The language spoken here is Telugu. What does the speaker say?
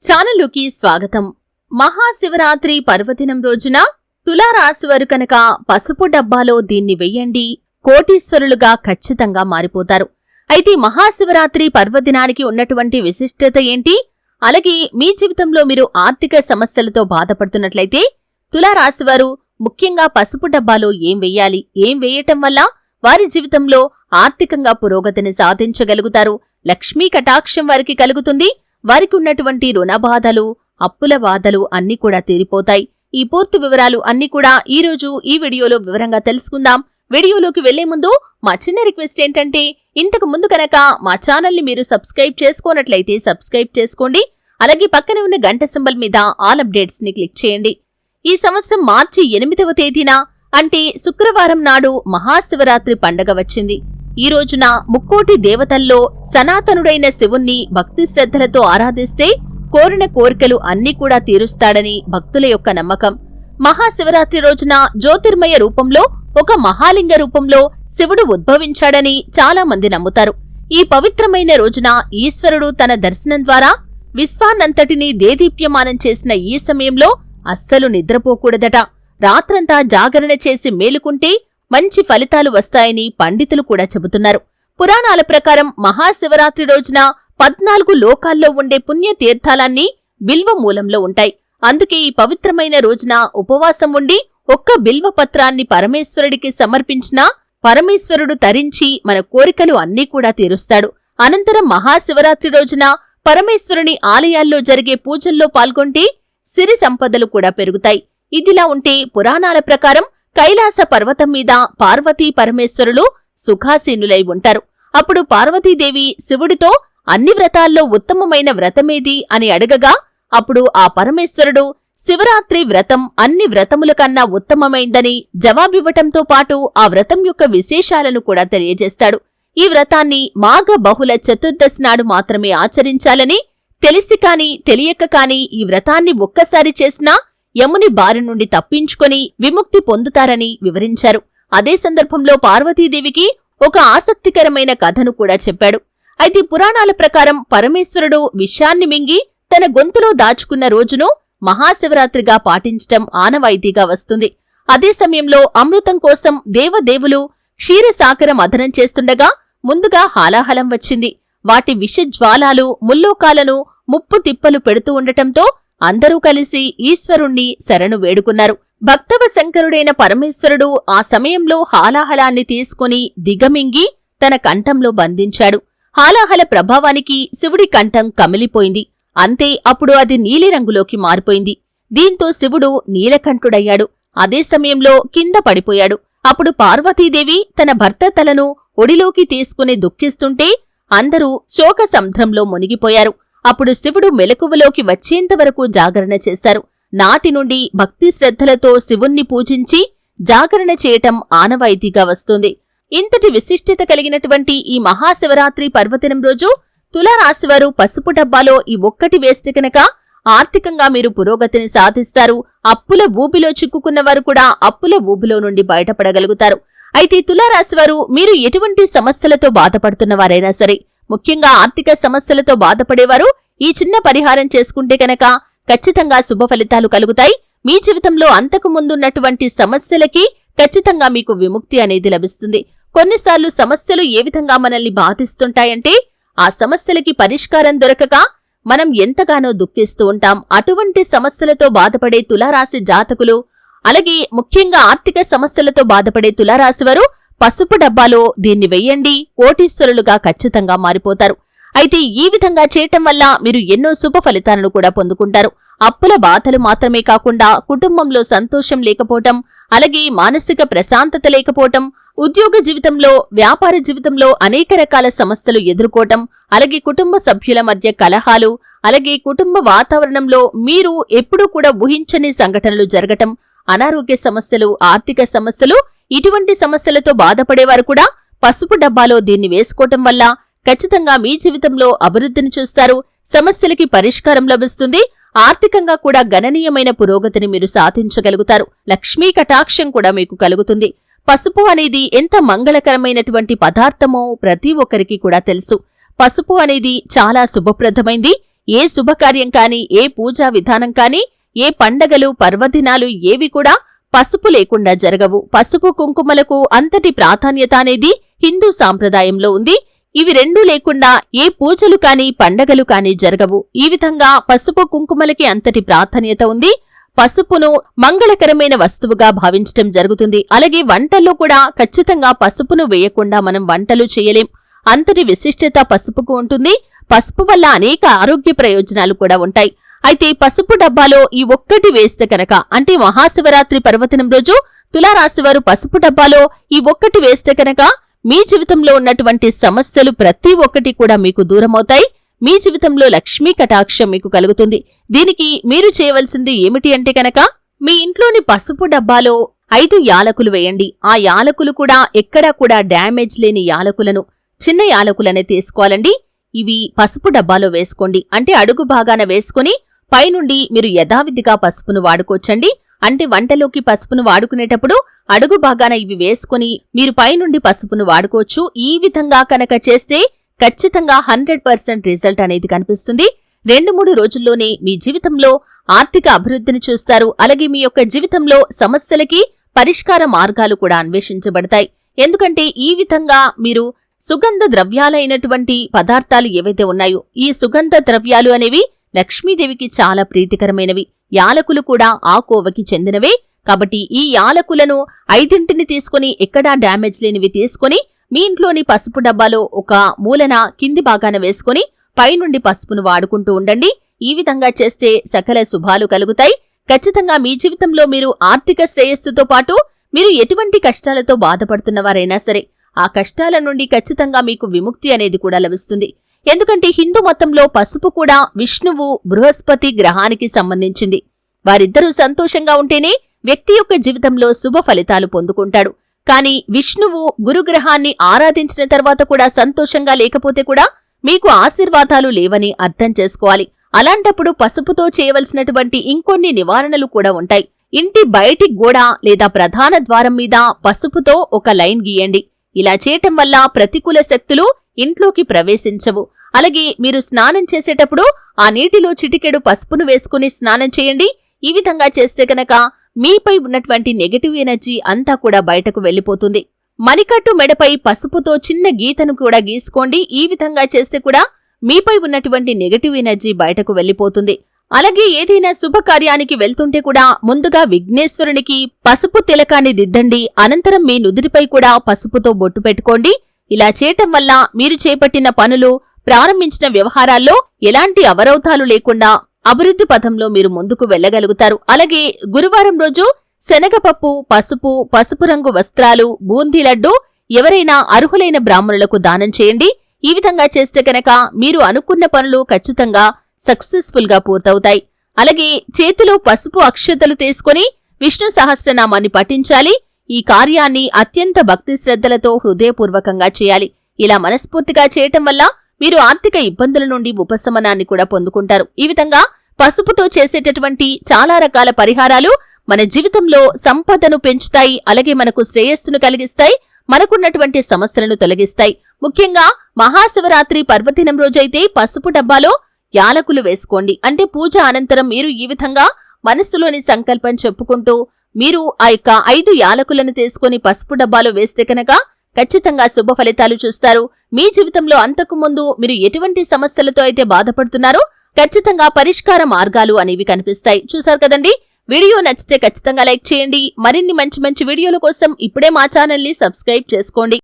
ఛానల్లోకి స్వాగతం. మహాశివరాత్రి పర్వదినం రోజున తులారాశివారు కనుక పసుపు డబ్బాలో దీన్ని వెయ్యండి కోటీశ్వరులుగా ఖచ్చితంగా మారిపోతారు. అయితే మహాశివరాత్రి పర్వదినానికి ఉన్నటువంటి విశిష్టత ఏంటి? అలాగే మీ జీవితంలో మీరు ఆర్థిక సమస్యలతో బాధపడుతున్నట్లయితే తులారాశివారు ముఖ్యంగా పసుపు డబ్బాలో ఏం వెయ్యాలి ఏం వేయటం వల్ల వారి జీవితంలో ఆర్థికంగా పురోగతిని సాధించగలుగుతారు? లక్ష్మీ కటాక్షం వారికి కలుగుతుంది. వారికి ఉన్నటువంటి రుణ బాధలు అప్పుల బాధలు అన్నీ కూడా తీరిపోతాయి. ఈ పూర్తి వివరాలు అన్నీ కూడా ఈ రోజు ఈ వీడియోలో వివరంగా తెలుసుకుందాం. వీడియోలోకి వెళ్ళే ముందు మా చిన్న రిక్వెస్ట్ ఏంటంటే ఇంతకు ముందు కనుక మా ఛానల్ని మీరు సబ్స్క్రైబ్ చేసుకోనట్లయితే సబ్స్క్రైబ్ చేసుకోండి. అలాగే పక్కనే ఉన్న గంట సింబల్ మీద ఆల్ అప్డేట్స్ని క్లిక్ చేయండి. ఈ సంవత్సరం మార్చి ఎనిమిదవ తేదీన అంటే శుక్రవారం నాడు మహాశివరాత్రి పండగ వచ్చింది. ఈ రోజున ముక్కోటి దేవతల్లో సనాతనుడైన శివుణ్ణి భక్తి శ్రద్ధలతో ఆరాధిస్తే కోరిన కోరికలు అన్నీ కూడా తీరుస్తాడని భక్తుల యొక్క నమ్మకం. మహాశివరాత్రి రోజున జ్యోతిర్మయ రూపంలో ఒక మహాలింగ రూపంలో శివుడు ఉద్భవించాడని చాలా మంది నమ్ముతారు. ఈ పవిత్రమైన రోజున ఈశ్వరుడు తన దర్శనం ద్వారా విశ్వాన్నంతటినీ దేదీప్యమానం చేసిన ఈ సమయంలో అస్సలు నిద్రపోకూడదట. రాత్రంతా జాగరణ చేసి మేలుకుంటే మంచి ఫలితాలు వస్తాయని పండితులు కూడా చెబుతున్నారు. పురాణాల ప్రకారం మహాశివరాత్రి రోజున పద్నాలుగు లోకాల్లో ఉండే పుణ్య తీర్థాలన్నీ బిల్వ మూలంలో ఉంటాయి. అందుకే ఈ పవిత్రమైన రోజున ఉపవాసం ఉండి ఒక్క బిల్వ పత్రాన్ని పరమేశ్వరుడికి సమర్పించినా పరమేశ్వరుడు తరించి మన కోరికలు అన్నీ కూడా తీరుస్తాడు. అనంతరం మహాశివరాత్రి రోజున పరమేశ్వరుని ఆలయాల్లో జరిగే పూజల్లో పాల్గొంటే సిరి సంపదలు కూడా పెరుగుతాయి. ఇదిలా ఉంటే పురాణాల ప్రకారం కైలాస పర్వతం మీద పార్వతీ పరమేశ్వరులు సుఖాసీనులై ఉంటారు. అప్పుడు పార్వతీదేవి శివుడితో అన్ని వ్రతాల్లో ఉత్తమమైన వ్రతమేది అని అడగగా అప్పుడు ఆ పరమేశ్వరుడు శివరాత్రి వ్రతం అన్ని వ్రతముల కన్నా ఉత్తమమైందని జవాబివ్వటంతో పాటు ఆ వ్రతం యొక్క విశేషాలను కూడా తెలియజేస్తాడు. ఈ వ్రతాన్ని మాఘ బహుళ చతుర్దశి నాడు మాత్రమే ఆచరించాలని తెలిసి కాని తెలియక కాని ఈ వ్రతాన్ని ఒక్కసారి చేసినా యముని బారి నుండి తప్పించుకొని విముక్తి పొందుతారని వివరించారు. అదే సందర్భంలో పార్వతీదేవికి ఒక ఆసక్తికరమైన కథను కూడా చెప్పాడు. అయితే పురాణాల ప్రకారం పరమేశ్వరుడు విషాన్ని మింగి తన గొంతులో దాచుకున్న రోజును మహాశివరాత్రిగా పాటించటం ఆనవాయితీగా వస్తుంది. అదే సమయంలో అమృతం కోసం దేవదేవులు క్షీరసాగర మథనం చేస్తుండగా ముందుగా హాలాహలం వచ్చింది. వాటి విషజ్వాలాలు ముల్లోకాలను ముప్పు తిప్పలు పెడుతూ ఉండటంతో అందరూ కలిసి ఈశ్వరుణ్ణి శరణు వేడుకున్నారు. భక్తవ శంకరుడైన పరమేశ్వరుడు ఆ సమయంలో హాలాహలాన్ని తీసుకుని దిగమింగి తన కంఠంలో బంధించాడు. హాలాహల ప్రభావానికి శివుడి కంఠం కమిలిపోయింది. అంతే అప్పుడు అది నీలిరంగులోకి మారిపోయింది. దీంతో శివుడు నీలకంఠుడయ్యాడు. అదే సమయంలో కింద పడిపోయాడు. అప్పుడు పార్వతీదేవి తన భర్త తలను ఒడిలోకి తీసుకుని దుఃఖిస్తుంటే అందరూ శోక మునిగిపోయారు. అప్పుడు శివుడు మెలకువలోకి వచ్చేంతవరకు జాగరణ చేశారు. నాటి నుండి భక్తి శ్రద్ధలతో శివుణ్ణి పూజించి జాగరణ చేయటం ఆనవాయితీగా వస్తుంది. ఇంతటి విశిష్టత కలిగినటువంటి ఈ మహాశివరాత్రి పర్వదినం రోజు తులారాశివారు పసుపు డబ్బాలో ఈ ఒక్కటి వేస్తే కనుక ఆర్థికంగా మీరు పురోగతిని సాధిస్తారు. అప్పుల ఊబిలో చిక్కుకున్న వారు కూడా అప్పుల ఊబిలో నుండి బయటపడగలుగుతారు. అయితే తులారాశివారు మీరు ఎటువంటి సమస్యలతో బాధపడుతున్న వారైనా సరే ముఖ్యంగా ఆర్థిక సమస్యలతో బాధపడేవారు ఈ చిన్న పరిహారం చేసుకుంటే కనుక ఖచ్చితంగా శుభ ఫలితాలు కలుగుతాయి. మీ జీవితంలో అంతకు ముందున్నటువంటి సమస్యలకి ఖచ్చితంగా మీకు విముక్తి అనేది లభిస్తుంది. కొన్నిసార్లు సమస్యలు ఏ విధంగా మనల్ని బాధిస్తుంటాయంటే ఆ సమస్యలకి పరిష్కారం దొరకక మనం ఎంతగానో దుఃఖిస్తూ ఉంటాం. అటువంటి సమస్యలతో బాధపడే తులారాశి జాతకులు అలాగే ముఖ్యంగా ఆర్థిక సమస్యలతో బాధపడే తులారాశివారు పసుపు డబ్బాలో దీన్ని వెయ్యండి కోటీశ్వరులుగా ఖచ్చితంగా మారిపోతారు. అయితే ఈ విధంగా చేయటం వల్ల మీరు ఎన్నో శుభ ఫలితాలను కూడా పొందుకుంటారు. అప్పుల బాధలు మాత్రమే కాకుండా కుటుంబంలో సంతోషం లేకపోవటం అలాగే మానసిక ప్రశాంతత లేకపోవటం ఉద్యోగ జీవితంలో వ్యాపార జీవితంలో అనేక రకాల సమస్యలు ఎదుర్కోవటం అలాగే కుటుంబ సభ్యుల మధ్య కలహాలు అలాగే కుటుంబ వాతావరణంలో మీరు ఎప్పుడూ కూడా ఊహించని సంఘటనలు జరగటం అనారోగ్య సమస్యలు ఆర్థిక సమస్యలు ఇటువంటి సమస్యలతో బాధపడేవారు కూడా పసుపు డబ్బాలో దీన్ని వేసుకోవటం వల్ల ఖచ్చితంగా మీ జీవితంలో అభివృద్ధిని చూస్తారు. సమస్యలకి పరిష్కారం లభిస్తుంది. ఆర్థికంగా కూడా గణనీయమైన పురోగతిని మీరు సాధించగలుగుతారు. లక్ష్మీ కటాక్షం కూడా మీకు కలుగుతుంది. పసుపు అనేది ఎంత మంగళకరమైనటువంటి పదార్థమో ప్రతి ఒక్కరికి కూడా తెలుసు. పసుపు అనేది చాలా శుభప్రదమైంది. ఏ శుభకార్యం కానీ ఏ పూజా విధానం కానీ ఏ పండగలు పర్వదినాలు ఏవి కూడా పసుపు లేకుండా జరగవు. పసుపు కుంకుమలకు అంతటి ప్రాధాన్యత అనేది హిందూ సాంప్రదాయంలో ఉంది. ఇవి రెండూ లేకుండా ఏ పూజలు కాని పండగలు కాని జరగవు. ఈ విధంగా పసుపు కుంకుమలకి అంతటి ప్రాధాన్యత ఉంది. పసుపును మంగళకరమైన వస్తువుగా భావించటం జరుగుతుంది. అలాగే వంటల్లో కూడా ఖచ్చితంగా పసుపును వేయకుండా మనం వంటలు చేయలేం. అంతటి విశిష్టత పసుపుకు ఉంటుంది. పసుపు వల్ల అనేక ఆరోగ్య ప్రయోజనాలు కూడా ఉంటాయి. అయితే పసుపు డబ్బాలో ఈ ఒక్కటి వేస్తే కనుక అంటే మహాశివరాత్రి పర్వదినం రోజు తులారాశివారు పసుపు డబ్బాలో ఈ ఒక్కటి వేస్తే కనుక మీ జీవితంలో ఉన్నటువంటి సమస్యలు ప్రతి ఒక్కటి కూడా మీకు దూరమవుతాయి. మీ జీవితంలో లక్ష్మీ కటాక్షం మీకు కలుగుతుంది. దీనికి మీరు చేయవలసింది ఏమిటి అంటే కనుక మీ ఇంట్లోని పసుపు డబ్బాలో ఐదు యాలకులు వేయండి. ఆ యాలకులు కూడా ఎక్కడా కూడా డ్యామేజ్ లేని యాలకులను చిన్న యాలకులనే తీసుకోవాలండి. ఇవి పసుపు డబ్బాలో వేసుకోండి. అంటే అడుగు భాగాన వేసుకుని పైనుండి మీరు యథావిధిగా పసుపును వాడుకోవచ్చండి. అంటే వంటలోకి పసుపును వాడుకునేటప్పుడు అడుగు భాగాన ఇవి వేసుకుని మీరు పైనుండి పసుపును వాడుకోవచ్చు. ఈ విధంగా కనుక చేస్తే ఖచ్చితంగా హండ్రెడ్ పర్సెంట్ రిజల్ట్ అనేది కనిపిస్తుంది. రెండు మూడు రోజుల్లోనే మీ జీవితంలో ఆర్థిక అభివృద్ధిని చూస్తారు. అలాగే మీ యొక్క జీవితంలో సమస్యలకి పరిష్కార మార్గాలు కూడా అన్వేషించబడతాయి. ఎందుకంటే ఈ విధంగా మీరు సుగంధ ద్రవ్యాలైనటువంటి పదార్థాలు ఏవైతే ఉన్నాయో ఈ సుగంధ ద్రవ్యాలు అనేవి లక్ష్మీదేవికి చాలా ప్రీతికరమైనవి. యాలకులు కూడా ఆ కోవకి చెందినవే. కాబట్టి ఈ యాలకులను ఐదింటిని తీసుకుని ఎక్కడా డ్యామేజ్ లేనివి తీసుకుని మీ ఇంట్లోని పసుపు డబ్బాలో ఒక మూలన కింది భాగాన వేసుకుని పైనుండి పసుపును వాడుకుంటూ ఉండండి. ఈ విధంగా చేస్తే సకల శుభాలు కలుగుతాయి. ఖచ్చితంగా మీ జీవితంలో మీరు ఆర్థిక శ్రేయస్సుతో పాటు మీరు ఎటువంటి కష్టాలతో బాధపడుతున్నవారైనా సరే ఆ కష్టాల నుండి ఖచ్చితంగా మీకు విముక్తి అనేది కూడా లభిస్తుంది. ఎందుకంటే హిందూ మతంలో పసుపు కూడా విష్ణువు బృహస్పతి గ్రహానికి సంబంధించింది. వారిద్దరూ సంతోషంగా ఉంటేనే వ్యక్తి యొక్క జీవితంలో శుభ ఫలితాలు పొందుకుంటాడు. కాని విష్ణువు గురుగ్రహాన్ని ఆరాధించిన తర్వాత కూడా సంతోషంగా లేకపోతే కూడా మీకు ఆశీర్వాదాలు లేవని అర్థం చేసుకోవాలి. అలాంటప్పుడు పసుపుతో చేయవలసినటువంటి ఇంకొన్ని నివారణలు కూడా ఉంటాయి. ఇంటి బయటి గోడ లేదా ప్రధాన ద్వారం మీద పసుపుతో ఒక లైన్ గీయండి. ఇలా చేయటం వల్ల ప్రతికూల శక్తులు ఇంట్లోకి ప్రవేశించవు. అలాగే మీరు స్నానం చేసేటప్పుడు ఆ నీటిలో చిటికెడు పసుపును వేసుకుని స్నానం చేయండి. ఈ విధంగా చేస్తే గనక మీపై ఉన్నటువంటి నెగటివ్ ఎనర్జీ అంతా కూడా బయటకు వెళ్ళిపోతుంది మణికట్టు మెడపై పసుపుతో చిన్న గీతను కూడా గీసుకోండి. ఈ విధంగా చేస్తే కూడా మీపై ఉన్నటువంటి నెగటివ్ ఎనర్జీ బయటకు వెళ్ళిపోతుంది అలాగే ఏదైనా శుభకార్యానికి వెళ్తుంటే కూడా ముందుగా విఘ్నేశ్వరునికి పసుపు తిలకాన్ని దిద్దండి. అనంతరం మీ నుదిరిపై కూడా పసుపుతో బొట్టు పెట్టుకోండి. ఇలా చేయటం వల్ల మీరు చేపట్టిన పనులు ప్రారంభించిన వ్యవహారాల్లో ఎలాంటి అవరోధాలు లేకుండా అభివృద్ధి పథంలో మీరు ముందుకు వెళ్ళగలుగుతారు అలాగే గురువారం రోజు శనగపప్పు పసుపు పసుపు రంగు వస్త్రాలు బూందీ లడ్డు ఎవరైనా అర్హులైన బ్రాహ్మణులకు దానం చేయండి. ఈ విధంగా చేస్తే కనుక మీరు అనుకున్న పనులు ఖచ్చితంగా సక్సెస్ఫుల్గా పూర్తవుతాయి. అలాగే చేతిలో పసుపు అక్షతలు తీసుకుని విష్ణు సహస్రనామాన్ని పఠించాలి. ఈ కార్యాన్ని అత్యంత భక్తి శ్రద్ధలతో హృదయపూర్వకంగా చేయాలి. ఇలా మనస్ఫూర్తిగా చేయటం వల్ల మీరు ఆర్థిక ఇబ్బందుల నుండి ఉపశమనాన్ని కూడా పొందుకుంటారు. ఈ విధంగా పసుపుతో చేసేటటువంటి చాలా రకాల పరిహారాలు మన జీవితంలో సంపదను పెంచుతాయి. అలాగే మనకు శ్రేయస్సును కలిగిస్తాయి. మనకున్నటువంటి సమస్యలను తొలగిస్తాయి. ముఖ్యంగా మహాశివరాత్రి పర్వదినం రోజైతే పసుపు డబ్బాలో యాలకులు వేసుకోండి. అంటే పూజ అనంతరం మీరు ఈ విధంగా మనస్సులోని సంకల్పం చెప్పుకుంటూ మీరు ఆ యొక్క ఐదు యాలకులను తీసుకుని పసుపు డబ్బాలో వేస్తే కనుక ఖచ్చితంగా శుభ ఫలితాలు చూస్తారు. మీ జీవితంలో అంతకు ముందు మీరు ఎటువంటి సమస్యలతో అయితే బాధపడుతున్నారో ఖచ్చితంగా పరిష్కార మార్గాలు అనేవి కనిపిస్తాయి. చూసారు కదండి? వీడియో నచ్చితే ఖచ్చితంగా లైక్ చేయండి. మరిన్ని మంచి మంచి వీడియోల కోసం ఇప్పుడే మా ఛానల్ని సబ్స్క్రైబ్ చేసుకోండి.